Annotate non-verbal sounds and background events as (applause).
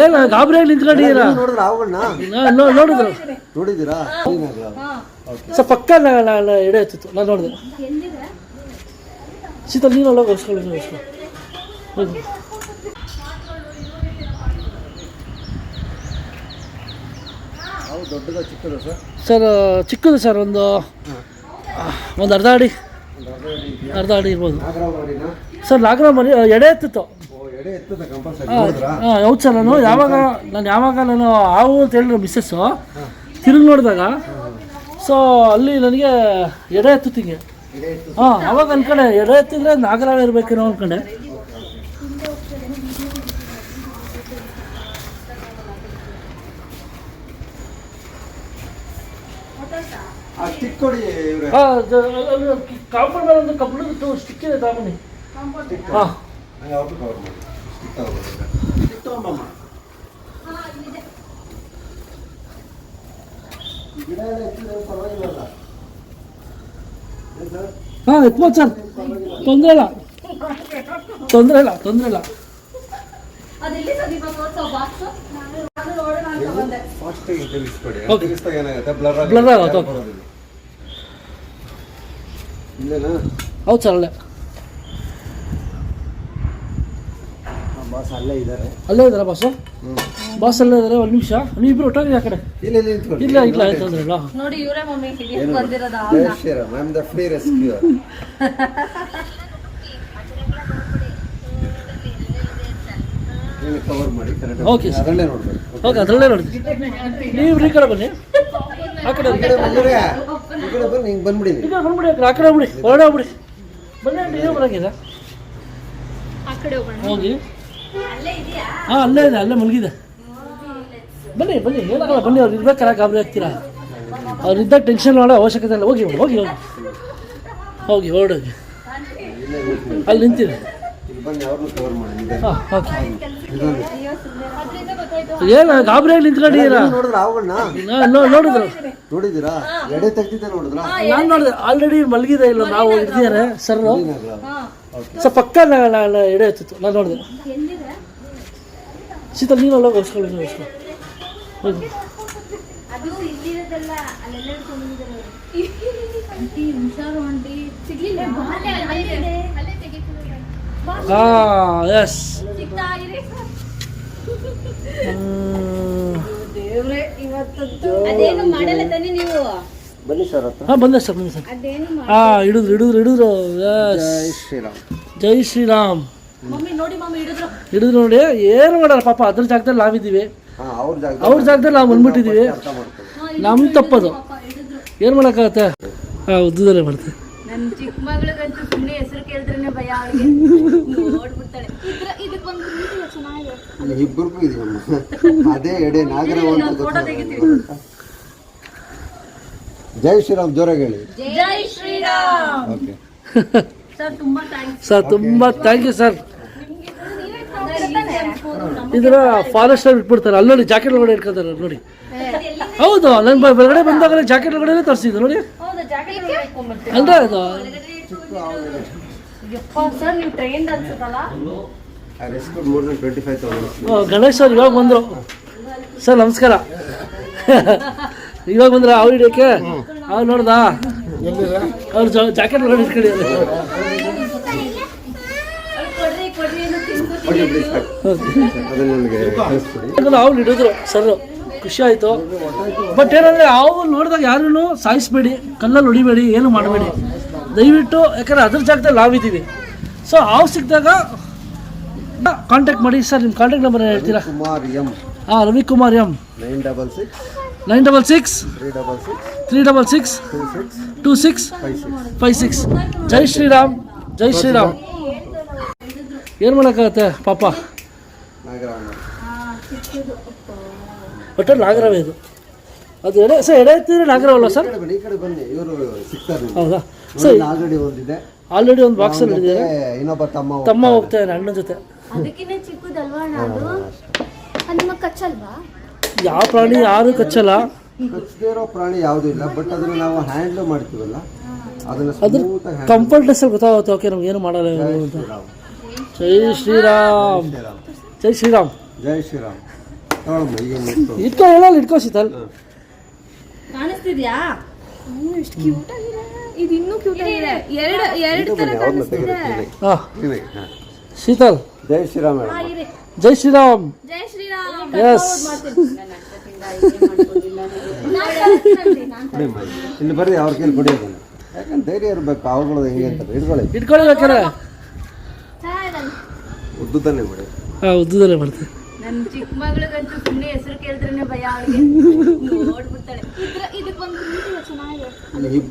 ಏನು ಗಾಬರಿಯಲ್ಲಿ ನಿಂತ್ಕೊಂಡಿದ್ದೀರಾ? ನೋಡಿದ್ರ ಅವುಗಳನ್ನ ನೋಡಿದ್ರು. ನೋಡಿದ್ದೀರಾ? ಸರ್ ಪಕ್ಕ ನಾನು ಎಡೆ ಎತ್ತಿತ್ತು ನಾನು ನೋಡಿದೆ. ಶೀತಲ್ ನೀನು ಅಲ್ಲ ದೊಡ್ಡದ ಚಿಕ್ಕದ ಸರ್? ಸರ್ ಚಿಕ್ಕದು ಸರ್ ಒಂದು ಒಂದು ಅರ್ಧ ಅಡಿ. ಅರ್ಧ ಅಡಿ ಇರ್ಬೋದು. ಸರ್ ನಾಗರ ಮರಿ ಎಡೆ ಎತ್ತಿತ್ತು ಹೌದು ಸರ್ ನಾನು ಯಾವಾಗ ನಾನು ಯಾವಾಗ ನಾನು ಹಾವು ಅಂತ ಹೇಳಿದ್ರು ಮಿಸ್ಸಸ್ಸು ತಿರುಗಿ ನೋಡಿದಾಗ ಸೊ ಅಲ್ಲಿ ನನಗೆ ಎಡೆ ಎತ್ತುತ್ತಿಗೆ. ಹಾಂ ಅವಾಗ ಅನ್ಕೊಂಡೆ ಎಡೆ ಎತ್ತಿದ್ರೆ ನಾಗರಾಳ ಇರಬೇಕೇನೋ ಅನ್ಕೊಂಡೆ. ಆ ಸ್ಟಿಕ್ ಕೊಡಿ ಇವ್ರೆ. ಹಾಂ ಕಾಂಪೌಂಡ್ ಮೇಲೆ ಒಂದು ಕಬ್ಬಣದ ಸ್ಟಿಕ್ ಇದೆ ಸ್ಟಿಕ್ ಹಾಂ. ಗಿಡ ಎಲ್ಲ ಹಾಂ, ಎತ್ಬೋದು ಸರ್. ತೊಂದರೆ ಇಲ್ಲ. ತೊಂದರೆ ಇಲ್ಲ ತೊಂದರೆ ಇಲ್ಲ. ಅದೆಲ್ಲಿ ಸದೀಪ ತೋರ್ಸೋ ನಾನು ನೋಡೋಣ ಅಂತ ಬಂದೆ ಫಾಸ್ಟ್ ಆಗಿ ತಿರುಗಿಸ್ಕೊಡಿ Okay. ತಿರುಗಿಸ್ದಾಗ ಬ್ಲರ್ ಇಲ್ಲೇನಾ ಹೌದು ಸರ್, ಅಲ್ಲೇ. ಬಾಸ್ ಅಲ್ಲೇ ಇದ್ದಾರೆ. ಅಲ್ಲೇ ಇದ್ದಾರಾ ಬಾಸು? ಬಾಸ್ ಅಲ್ಲೇ ಇದ್ದಾರೆ ಒಂದು ನಿಮಿಷ. ನೀವಿಬ್ರು ಒಟ್ಟಾಗಿ ಆ ಕಡೆ. ಇಲ್ಲ ಇಲ್ಲ ನಿಂತ್ಕೊಳ್ಳಿ. ಇಲ್ಲ ಇಲ್ಲ ಆಯ್ತು ನೋಡಿ. ಇವರೇ ಮಮ್ಮಿ ಹಿಡಿಯಕ್ ಬಂದಿರೋದ Sriram I am the free rescuer cover ಮಾಡಿ ಕರೆಕ್ಟ್ Okay, sir. ಅದರಲ್ಲೇ ನೋಡ್ಬೇಕು. ಓಕೆ ಅದರಲ್ಲೇ ನೋಡಿ ನೀವು ಈ ಕಡೆ ಬನ್ನಿ. ಆ ಕಡೆ ಈ ಕಡೆ ಬಂದ್ರೆ ಈ ಕಡೆ ಬನ್ನಿ ಹಿಂಗೆ ಬಂದ್ಬಿಡಿ ಬಂದ್ಬಿಡಿ ಆ ಕಡೆ, ಆ ಕಡೆ ಬಿಡಿ ಹೊರಡೆ ಬಿಡಿ ಬನ್ನಿ ನೀವು ಬರಂಗಿಲ್ಲ ಆ ಕಡೆ ಹೋಗೋಣ. ಹೋಗಿ. ಹಾಂ ಅಲ್ಲೇ ಇದೆ ಅಲ್ಲೇ ಮಲಗಿದೆ ಬನ್ನಿ ಬನ್ನಿ ಏನಾಗಲ್ಲ ಬನ್ನಿ ಅವ್ರು ಇರ್ಬೇಕಾರೆ ಗಾಬರಿ ಆಗ್ತೀರಾ? ಅವ್ರು ಇದ್ದಾಗ ಟೆನ್ಷನ್ ಮಾಡೋ ಅವಶ್ಯಕತೆ ಇಲ್ಲ. ಹೋಗಿ ಹೋಗಿ ಹೋಗಿ. ಹೋಗಿ ಹೋಗಿ ಹೊರಡೋಗಿ ಅಲ್ಲಿ ನಿಂತೀರಿ. ಇಲ್ಲಿ ಬನ್ನಿ ಅವ್ರನ್ನೂ ಕವರ್ ಮಾಡಿ ನಿಧಾನ. ಹಾಂ ಓಕೆ ಏನು ಗಾಬರಿಯಾಗಿ ನಿಂತ್ಕೊಂಡಿದ್ದೀರಾ ನೋಡಿದ್ರ. ನೋಡಿದ್ರು ಎಡೆ ತೆಗ್ದಿದ್ದೆ ನೋಡಿದ್ರಾ? ನಾನು ನೋಡಿದೆ. ಆಲ್ರೆಡಿ ಮಲಗಿದೆ ಇಲ್ಲ ನಾವು ಹಿಡ್ದಿದ್ದಾರೆ ಸರ್ ಸರ್ ಪಕ್ಕ ಎಡೆ ಎತ್ತಿತ್ತು ನಾನು ನೋಡಿದೆ ಎಲ್ಲಿದೆ ಶೀತಲ್ ನೀನು ಅಲ್ಲ ಹೊಸ್ಕೊಳ್ಳಿ ನೀನು ಹೊಸ್ಕೊಳ್ಳಿ ಹೋಗು ಅದು ಇಲ್ಲಿರೋದಲ್ಲ ಅಲ್ಲೆಲ್ಲ ಇಟ್ಕೊಂಡಿದ್ದಾರೆ ಆಂಟಿ ನೀನು ಅಲ್ಲ ಸಿಗ್ಲಿಲ್ಲ. ಅಲ್ಲೇ ಆ ಹಾಂ ಎಸ್ ಸಿಗ್ತಾ ಇರಿ ದೇವ್ರೆ ಇವತ್ತಂತೂ ಅದೇನು ಮಾಡಲ್ಲ ತಾನೇ ನೀವು. ಬನ್ನಿ ಸರ್ ಹತ್ರ. ಹಾಂ ಬಂದೆ ಸರ್ ಬಂದೆ ಸರ್. ಹಾಂ ಹಿಡಿದ್ರು ಹಿಡಿದ್ರು ಹಿಡಿದ್ರು ಜೈ ಶ್ರೀರಾಮ್. ಜೈ ಶ್ರೀರಾಮ್. ಹಿಡಿದ್ರು. ಹಿಡಿದ್ರು ನೋಡಿ ಏನು ಮಾಡಲ್ಲ ಪಾಪ ಅದ್ರ ಜಾಗದಲ್ಲಿ ನಾವಿದ್ದೀವಿ. ಅವ್ರ ಜಾಗ ಅವ್ರ ಜಾಗದಲ್ಲಿ ನಾವು ಬಂದ್ಬಿಟ್ಟಿದ್ದೀವಿ. ನಮ್ಮ ತಪ್ಪದು. ಏನು ಮಾಡೋಕ್ಕಾಗತ್ತೆ? ಹಾಂ ಉದ್ದದಲ್ಲೇ ಮಾಡ್ತೀವಿ ನನ್ನ ಚಿಕ್ಕ ಮಗಳಿಗಂತೂ ಸುಮ್ಮನೆ ಹೆಸರು ಕೇಳಿದ್ರೇನೆ ಭಯ ಅವಳಿಗೆ. ನೋಡ್ಬಿಡ್ತಾಳೆ ಇದ್ರ ಇದಕ್ಕೆ ಒಂದು ನೀರಿಲ್ಲ ಚೆನ್ನಾಗಿದೆ. ಅಲ್ಲಿ ಇಬ್ಬರಿಗೂ ಇದೆಯಮ್ಮ ಅದೇ ಎಡೆ ನಾಗರ ಜೈ ಶ್ರೀರಾಮ್ ಜೋರಾಗಿ ಹೇಳಿ. ಜೈ ಶ್ರೀರಾಮ್. ಓಕೆ ಸರ್ (laughs) ತುಂಬಾ ಥ್ಯಾಂಕ್ಸ್ ಸರ್ ತುಂಬ ಥ್ಯಾಂಕ್ ಯು ಸರ್ ಇದನ್ನ ಫಾರೆಸ್ಟ್ ಅಲ್ಲಿ ಬಿಟ್ಬಿಡ್ತಾರೆ ಅಲ್ಲಿ ನೋಡಿ ಜಾಕೆಟ್ ಒಳಗಡೆ ಇಟ್ಕೊತಾರೆ ನೋಡಿ. ಹೌದು ನನ್ನ ಹೊರಗಡೆ ಬಂದಾಗ ಜಾಕೆಟ್ ಒಳಗಡೆ ತರಿಸಿದ್ರು ನೋಡಿ. ಅಲ್ರ ಅಂದ್ರೆ ಅದು ಗಣೇಶ್ ಸರ್ ಇವಾಗ ಬಂದರು. ಸರ್ ನಮಸ್ಕಾರ. ಇವಾಗ ಬಂದ್ರ ಅವ್ರು ಹಿಡಿಯೋಕೆ? ಅವ್ರು ನೋಡ್ದಾ? ಅವ್ರು ಜಾಕೆಟ್ ಒಳಗಡೆ ಇಟ್ಕೊಂಡಿದ್ದಾರೆ. ಅವ್ರು ಹಿಡಿದ್ರು ಸರ್ ಖುಷಿ ಆಯಿತು. ಬಟ್ ಏನಂದರೆ ಅವ್ರು ನೋಡಿದಾಗ ಯಾರೂ ಸಾಯಿಸ್ಬೇಡಿ ಕಲ್ಲಲ್ಲಿ ಹೊಡಿಬೇಡಿ ಏನು ಮಾಡಬೇಡಿ. ದಯವಿಟ್ಟು ಯಾಕಂದ್ರೆ ಅದ್ರ ಜಾಗದಲ್ಲಿ ನಾವಿದ್ದೀವಿ ಸೊ ಹಾವು ಸಿಕ್ಕಿದಾಗ ಕಾಂಟ್ಯಾಕ್ಟ್ ಮಾಡಿ ಸರ್ ನಿಮ್ಮ ಕಾಂಟ್ಯಾಕ್ಟ್ ನಂಬರ್ ಹೇಳ್ತೀರಾ? ಕುಮಾರ್ ಎಂ. ಹಾಂ Ravikumar M nine double six. Nine double six. Three double six. Two six. Five six. ಜೈ ಶ್ರೀರಾಮ್. ಜೈ ಶ್ರೀರಾಮ್. ಏನು ಮಾಡೋಕ್ಕಾಗತ್ತೆ? ಪಾಪ. ಒಟ್ಟು ನಾಗರವೇ ಇದು. ಅದು ಎಡೆ ಸರ್ ಎಡೆ ಎತ್ತಿದ್ರೆ ನಾಗರವಲ್ಲ ಸರ್? ಬನ್ನಿ ಈ ಕಡೆ ಬನ್ನಿ ಇವರು ಸಿಗ್ತಾರೆ ಹೌದಾ? ಸರ್ ಆಲ್ರೆಡಿ ಒಂದಿದೆ. ಆಲ್ರೆಡಿ ಒಂದು ಬಾಕ್ಸ್ ಅಲ್ಲಿ ಹಿಡಿದಿದೆ ಇನ್ನೊಬ್ಬ ತಮ್ಮ ತಮ್ಮ ಹೋಗ್ತಾನೆ ಅಣ್ಣನ ಜೊತೆ. ಅದಕ್ಕಿಂತ ಚಿಕ್ಕದಲ್ವಾ ಅದು ಅದು ಕಚ್ಚಲ್ವಾ? ಯಾವ ಪ್ರಾಣಿ ಯಾರು ಕಚ್ಚಲ್ಲ. ಕಚ್ಚದೇ ಇರೋ ಪ್ರಾಣಿ ಯಾವುದೂ ಇಲ್ಲ ಬಟ್ ಅದನ್ನ ನಾವು ಹ್ಯಾಂಡ್ಲ್ ಮಾಡ್ತೀವಲ್ಲ? ಅದನ್ನ ಕಂಫರ್ಟ್ನೆಸ್ ಗೊತ್ತಾಗುತ್ತೆ ಓಕೆ ನಮ್ಗೆ ಏನು ಮಾಡಲ್ಲ ಅಂತ. ಜೈ ಶ್ರೀರಾಮ್. ಜೈ ಶ್ರೀರಾಮ್. ಜೈ ಶ್ರೀರಾಮ್. ತಗೊಳಮ್ಮ ಈಗ ಮುಟ್ಟು ಇಟ್ಕೋ ಹೇಳಲ್ಲ ಇಟ್ಕೋ ಶೀತಲ್. ಕಾಣಿಸ್ತಿದ್ಯಾ? ಎಷ್ಟು ಕ್ಯೂಟ್ ಆಗಿದೆ. ಇದು ಇನ್ನೂ ಕ್ಯೂಟ್ ಆಗಿದೆ. ಎರಡು ಎರಡು ತರ ಅವ್ರನ್ನ ಕಾಣಿಸ್ತಿದೆ. ಹಾಂ. ತೆಗೆದು ಹಾಂ. ಶೀತಲ್. ಜೈ ಶ್ರೀರಾಮ್ ಮೇಡಮ್ ಇರಿ. ಜೈ ಶ್ರೀರಾಮ್. ಜೈ ಶ್ರೀರಾಮ್. ಎಸ್ ಕುಡಿಯಮ್ಮ ಇಲ್ಲಿ ಬರ್ರಿ ಅವ್ರ ಕೈಲಿ ಕುಡಿಯೋದು ಯಾಕಂದ್ರೆ ಧೈರ್ಯ ಇರಬೇಕು ಅವ್ರಗಳು ಹೆಂಗೆ ಅಂತ ಹಿಡ್ಕೊಳ್ಳಿ ಇಟ್ಕೊಳ್ಳಿ ಬೇಕಾರೆ ಉದ್ದುತ್ತಾನೆ ಬಿಡಿ. ಹಾಂ ಉದ್ದದಲ್ಲೇ ಮಾಡ್ತೀನಿ. ನನ್ನ ಚಿಕ್ಕ ಮಗಳಿಗಂತೂ ಸುಮ್ಮನೆ ಹೆಸರು ಕೇಳಿದ್ರೆ ಭಯ ಅವಳಿಗೆ. ನೋಡ್ಬಿಡ್ತಾಳೆ (laughs) ಇದ್ರ ಇದಕ್ಕೊಂದು ಚೆನ್ನಾಗಿದೆ ಇಬ್ಬರು